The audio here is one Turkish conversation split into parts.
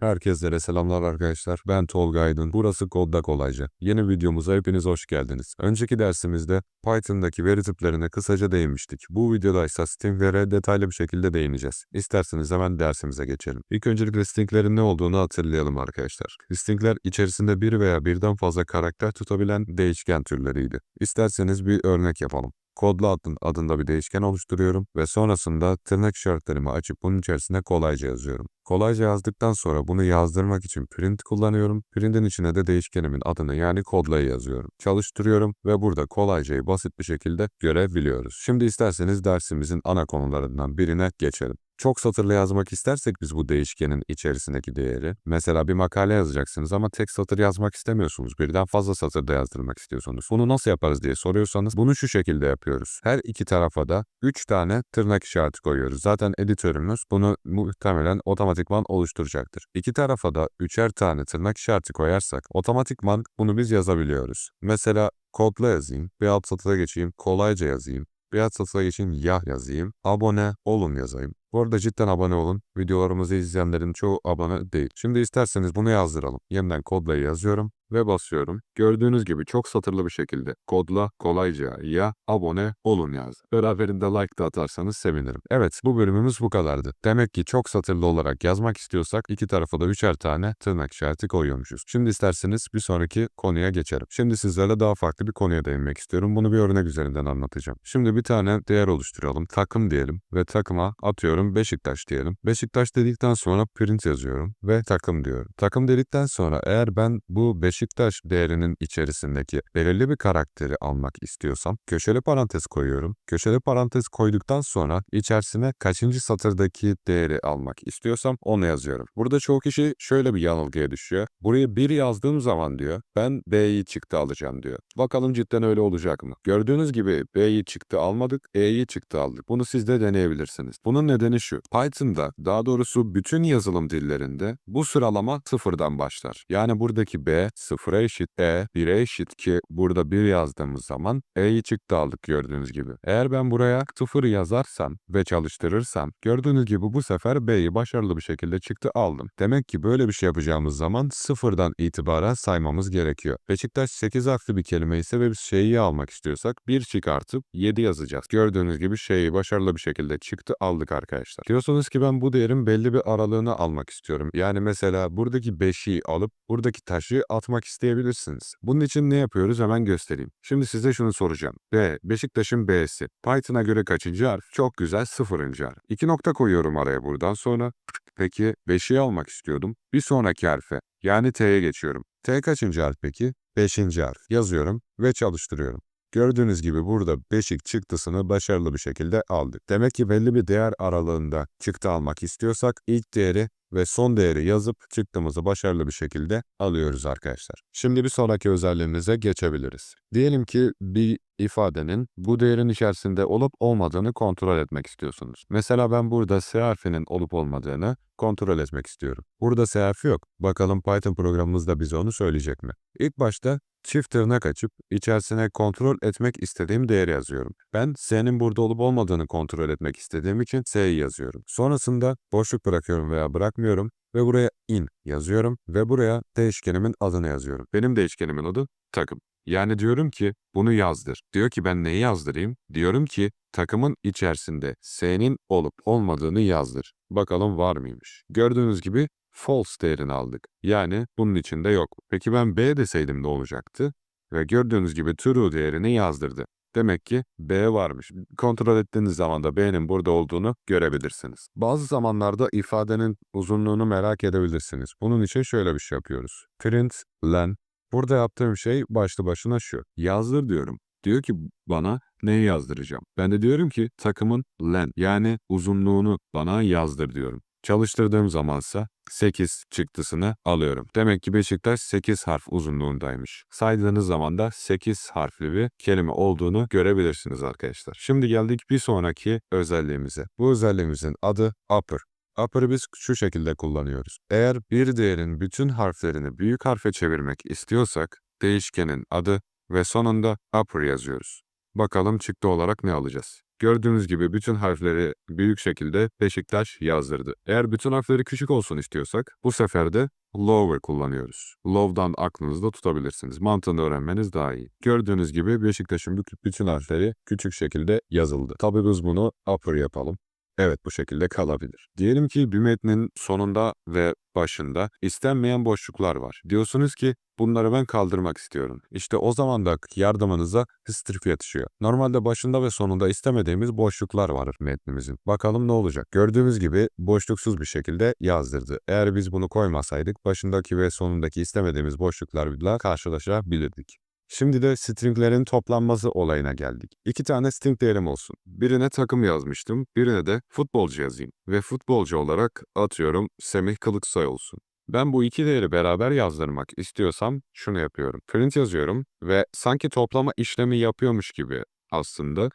Herkese selamlar arkadaşlar. Ben Tolga Aydın. Burası Kodda Kolayca. Yeni videomuza hepiniz hoş geldiniz. Önceki dersimizde Python'daki veri tiplerine kısaca değinmiştik. Bu videoda ise stringlere detaylı bir şekilde değineceğiz. İsterseniz hemen dersimize geçelim. İlk öncelikle stringlerin ne olduğunu hatırlayalım arkadaşlar. Stringler içerisinde bir veya birden fazla karakter tutabilen değişken türleriydi. İsterseniz bir örnek yapalım. Kodlu adın adında bir değişken oluşturuyorum ve sonrasında tırnak işaretlerimi açıp bunun içerisine kolayca yazıyorum. Kolayca yazdıktan sonra bunu yazdırmak için print kullanıyorum. Print'in içine de değişkenimin adını yani kodlayı yazıyorum. Çalıştırıyorum ve burada kolaycayı basit bir şekilde görebiliyoruz. Şimdi isterseniz dersimizin ana konularından birine geçelim. Çok satırlı yazmak istersek biz bu değişkenin içerisindeki değeri, mesela bir makale yazacaksınız ama tek satır yazmak istemiyorsunuz. Birden fazla satırda yazdırmak istiyorsunuz. Bunu nasıl yaparız diye soruyorsanız bunu şu şekilde yapıyoruz. Her iki tarafa da 3 tane tırnak işareti koyuyoruz. Zaten editörümüz bunu muhtemelen otomatikman oluşturacaktır. İki tarafa da üçer tane tırnak işareti koyarsak otomatikman bunu biz yazabiliyoruz. Mesela kodla yazayım, bir alt satıra geçeyim, kolayca yazayım, alt satıra geçeyim, yah yazayım, abone olun yazayım. Bu arada cidden abone olun. Videolarımızı izleyenlerin çoğu abone değil. Şimdi isterseniz bunu yazdıralım. Yeniden kodlayı yazıyorum ve basıyorum. Gördüğünüz gibi çok satırlı bir şekilde kodla kolayca ya abone olun yazdı. Beraberinde like da atarsanız sevinirim. Evet bu bölümümüz bu kadardı. Demek ki çok satırlı olarak yazmak istiyorsak iki tarafa da üçer tane tırnak işareti koyuyormuşuz. Şimdi isterseniz bir sonraki konuya geçelim. Şimdi sizlerle daha farklı bir konuya değinmek istiyorum. Bunu bir örnek üzerinden anlatacağım. Şimdi bir tane değer oluşturalım. Takım diyelim ve takıma atıyorum Beşiktaş diyelim. Beşiktaş dedikten sonra print yazıyorum ve takım diyorum. Takım dedikten sonra eğer ben bu Beşiktaş değerinin içerisindeki belirli bir karakteri almak istiyorsam köşeli parantez koyuyorum. Köşeli parantez koyduktan sonra içerisine kaçıncı satırdaki değeri almak istiyorsam onu yazıyorum. Burada çoğu kişi şöyle bir yanılgıya düşüyor. Buraya 1 yazdığım zaman diyor ben B'yi çıktı alacağım diyor. Bakalım cidden öyle olacak mı? Gördüğünüz gibi B'yi çıktı almadık, E'yi çıktı aldık. Bunu siz de deneyebilirsiniz. Bunun nedeni şu. Python'da daha doğrusu bütün yazılım dillerinde bu sıralama sıfırdan başlar. Yani buradaki B sıfıra eşit, E 1'e eşit ki burada 1 yazdığımız zaman E'yi çıktı aldık gördüğünüz gibi. Eğer ben buraya 0 yazarsam ve çalıştırırsam gördüğünüz gibi bu sefer B'yi başarılı bir şekilde çıktı aldım. Demek ki böyle bir şey yapacağımız zaman sıfırdan itibaren saymamız gerekiyor. Beşiktaş 8 harfli bir kelime ise ve biz şeyi almak istiyorsak 1 çıkartıp 7 yazacağız. Gördüğünüz gibi şeyi başarılı bir şekilde çıktı aldık arkadaşlar. Diyorsunuz ki ben bu değerin belli bir aralığını almak istiyorum. Yani mesela buradaki 5'i alıp buradaki taşı atmak isteyebilirsiniz. Bunun için ne yapıyoruz hemen göstereyim. Şimdi size şunu soracağım. B, Beşiktaş'ın B'si. Python'a göre kaçıncı harf? Çok güzel sıfırıncı harf. İki nokta koyuyorum araya buradan sonra. Peki 5'i almak istiyordum. Bir sonraki harfe yani T'ye geçiyorum. T kaçıncı harf peki? Beşinci harf. Yazıyorum ve çalıştırıyorum. Gördüğünüz gibi burada beşik çıktısını başarılı bir şekilde aldık. Demek ki belli bir değer aralığında çıktı almak istiyorsak ilk değeri ve son değeri yazıp çıktığımızı başarılı bir şekilde alıyoruz arkadaşlar. Şimdi bir sonraki özelliğimize geçebiliriz. Diyelim ki bir ifadenin bu değerin içerisinde olup olmadığını kontrol etmek istiyorsunuz. Mesela ben burada S harfinin olup olmadığını kontrol etmek istiyorum. Burada S harfi yok. Bakalım Python programımız da bize onu söyleyecek mi? İlk başta çift tırnak açıp içerisine kontrol etmek istediğim değeri yazıyorum. Ben S'nin burada olup olmadığını kontrol etmek istediğim için S'yi yazıyorum. Sonrasında boşluk bırakıyorum veya bırakmıyorum ve buraya in yazıyorum ve buraya değişkenimin adını yazıyorum. Benim değişkenimin adı takım. Yani diyorum ki bunu yazdır. Diyor ki ben neyi yazdırayım? Diyorum ki takımın içerisinde S'nin olup olmadığını yazdır. Bakalım var mıymış? Gördüğünüz gibi false değerini aldık. Yani bunun içinde yok. Peki ben B deseydim ne olacaktı? Ve gördüğünüz gibi true değerini yazdırdı. Demek ki B varmış. Kontrol ettiğiniz zaman da B'nin burada olduğunu görebilirsiniz. Bazı zamanlarda ifadenin uzunluğunu merak edebilirsiniz. Bunun için şöyle bir şey yapıyoruz. Print len. Burada yaptığım şey başlı başına şu. Yazdır diyorum. Diyor ki bana neyi yazdıracağım? Ben de diyorum ki takımın len yani uzunluğunu bana yazdır diyorum. Çalıştırdığım zamansa 8 çıktısını alıyorum. Demek ki Beşiktaş 8 harf uzunluğundaymış. Saydığınız zaman da 8 harfli bir kelime olduğunu görebilirsiniz arkadaşlar. Şimdi geldik bir sonraki özelliğimize. Bu özelliğimizin adı upper. Upper'ı biz şu şekilde kullanıyoruz. Eğer bir değerin bütün harflerini büyük harfe çevirmek istiyorsak değişkenin adı ve sonunda upper yazıyoruz. Bakalım çıktı olarak ne alacağız? Gördüğünüz gibi bütün harfleri büyük şekilde Beşiktaş yazdırdı. Eğer bütün harfleri küçük olsun istiyorsak bu sefer de lower kullanıyoruz. Low'dan aklınızda tutabilirsiniz. Mantığını öğrenmeniz daha iyi. Gördüğünüz gibi Beşiktaş'ın bü- bütün harfleri küçük şekilde yazıldı. Tabii biz bunu upper yapalım. Evet bu şekilde kalabilir. Diyelim ki bir metnin sonunda ve başında istenmeyen boşluklar var. Diyorsunuz ki bunları ben kaldırmak istiyorum. İşte o zaman da yardımınıza history yetişiyor. Normalde başında ve sonunda istemediğimiz boşluklar var metnimizin. Bakalım ne olacak? Gördüğümüz gibi boşluksuz bir şekilde yazdırdı. Eğer biz bunu koymasaydık başındaki ve sonundaki istemediğimiz boşluklarla karşılaşabilirdik. Şimdi de stringlerin toplanması olayına geldik. İki tane string değerim olsun. Birine takım yazmıştım, birine de futbolcu yazayım. Ve futbolcu olarak atıyorum Semih Kılıçsoy olsun. Ben bu iki değeri beraber yazdırmak istiyorsam şunu yapıyorum. Print yazıyorum ve sanki toplama işlemi yapıyormuş gibi aslında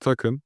takım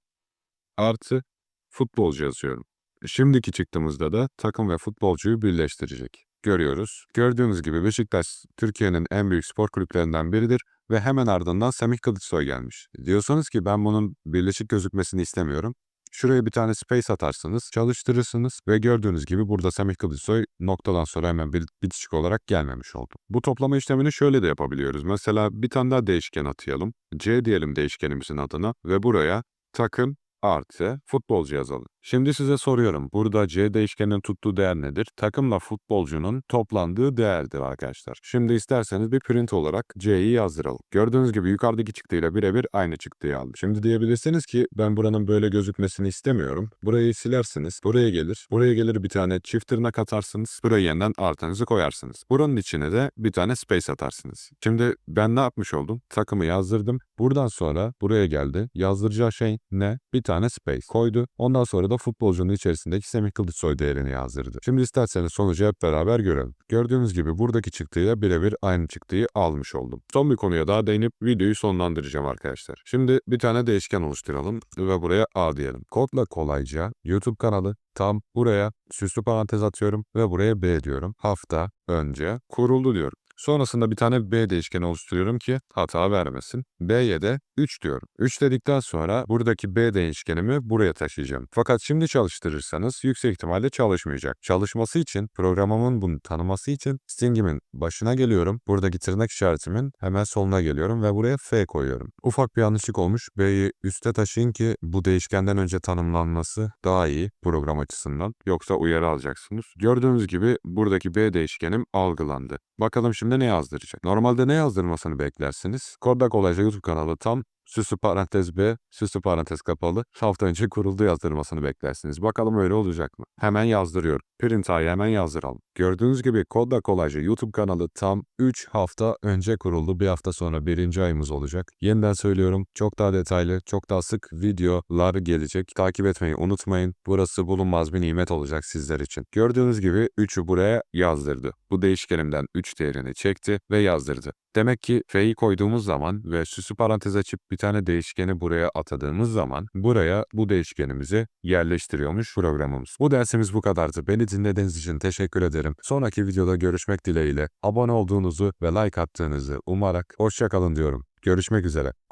artı futbolcu yazıyorum. Şimdiki çıktığımızda da takım ve futbolcuyu birleştirecek. Görüyoruz. Gördüğünüz gibi Beşiktaş Türkiye'nin en büyük spor kulüplerinden biridir ve hemen ardından Semih Kılıçsoy gelmiş. Diyorsanız ki ben bunun birleşik gözükmesini istemiyorum. Şuraya bir tane space atarsınız, çalıştırırsınız ve gördüğünüz gibi burada Semih Kılıçsoy noktadan sonra hemen bir bitişik olarak gelmemiş oldu. Bu toplama işlemini şöyle de yapabiliyoruz. Mesela bir tane daha değişken atayalım. C diyelim değişkenimizin adına ve buraya takım artı futbolcu yazalım. Şimdi size soruyorum. Burada C değişkeninin tuttuğu değer nedir? Takımla futbolcunun toplandığı değerdir arkadaşlar. Şimdi isterseniz bir print olarak C'yi yazdıralım. Gördüğünüz gibi yukarıdaki çıktıyla birebir aynı çıktıyı aldı. Şimdi diyebilirsiniz ki ben buranın böyle gözükmesini istemiyorum. Burayı silersiniz. Buraya gelir. Buraya gelir bir tane çift tırnak atarsınız. Buraya yeniden artınızı koyarsınız. Buranın içine de bir tane space atarsınız. Şimdi ben ne yapmış oldum? Takımı yazdırdım. Buradan sonra buraya geldi. Yazdıracağı şey ne? Bir tane space koydu. Ondan sonra da futbolcunun içerisindeki Semih Kılıçsoy değerini yazdırdı. Şimdi isterseniz sonucu hep beraber görelim. Gördüğünüz gibi buradaki çıktıyla birebir aynı çıktıyı almış oldum. Son bir konuya daha değinip videoyu sonlandıracağım arkadaşlar. Şimdi bir tane değişken oluşturalım ve buraya A diyelim. Kodla kolayca YouTube kanalı tam buraya süslü parantez atıyorum ve buraya B diyorum. Hafta önce kuruldu diyorum. Sonrasında bir tane B değişkeni oluşturuyorum ki hata vermesin. B'ye de 3 diyorum. 3 dedikten sonra buradaki B değişkenimi buraya taşıyacağım. Fakat şimdi çalıştırırsanız yüksek ihtimalle çalışmayacak. Çalışması için programımın bunu tanıması için stringimin başına geliyorum. Buradaki tırnak işaretimin hemen soluna geliyorum ve buraya F koyuyorum. Ufak bir yanlışlık olmuş. B'yi üste taşıyın ki bu değişkenden önce tanımlanması daha iyi program açısından. Yoksa uyarı alacaksınız. Gördüğünüz gibi buradaki B değişkenim algılandı. Bakalım şimdi ne yazdıracak? Normalde ne yazdırmasını beklersiniz? Kodda kolayca YouTube kanalı tam süslü parantez B, süslü parantez kapalı, hafta önce kuruldu yazdırmasını beklersiniz. Bakalım öyle olacak mı? Hemen yazdırıyorum. Print A'yı hemen yazdıralım. Gördüğünüz gibi Kodda Kolayca YouTube kanalı tam 3 hafta önce kuruldu. Bir hafta sonra birinci ayımız olacak. Yeniden söylüyorum çok daha detaylı, çok daha sık videolar gelecek. Takip etmeyi unutmayın. Burası bulunmaz bir nimet olacak sizler için. Gördüğünüz gibi 3'ü buraya yazdırdı. Bu değişkenimden 3 değerini çekti ve yazdırdı. Demek ki F'yi koyduğumuz zaman ve süslü parantez açıp bir tane değişkeni buraya atadığımız zaman buraya bu değişkenimizi yerleştiriyormuş programımız. Bu dersimiz bu kadardı. Beni dinlediğiniz için teşekkür ederim. Sonraki videoda görüşmek dileğiyle abone olduğunuzu ve like attığınızı umarak hoşçakalın diyorum. Görüşmek üzere.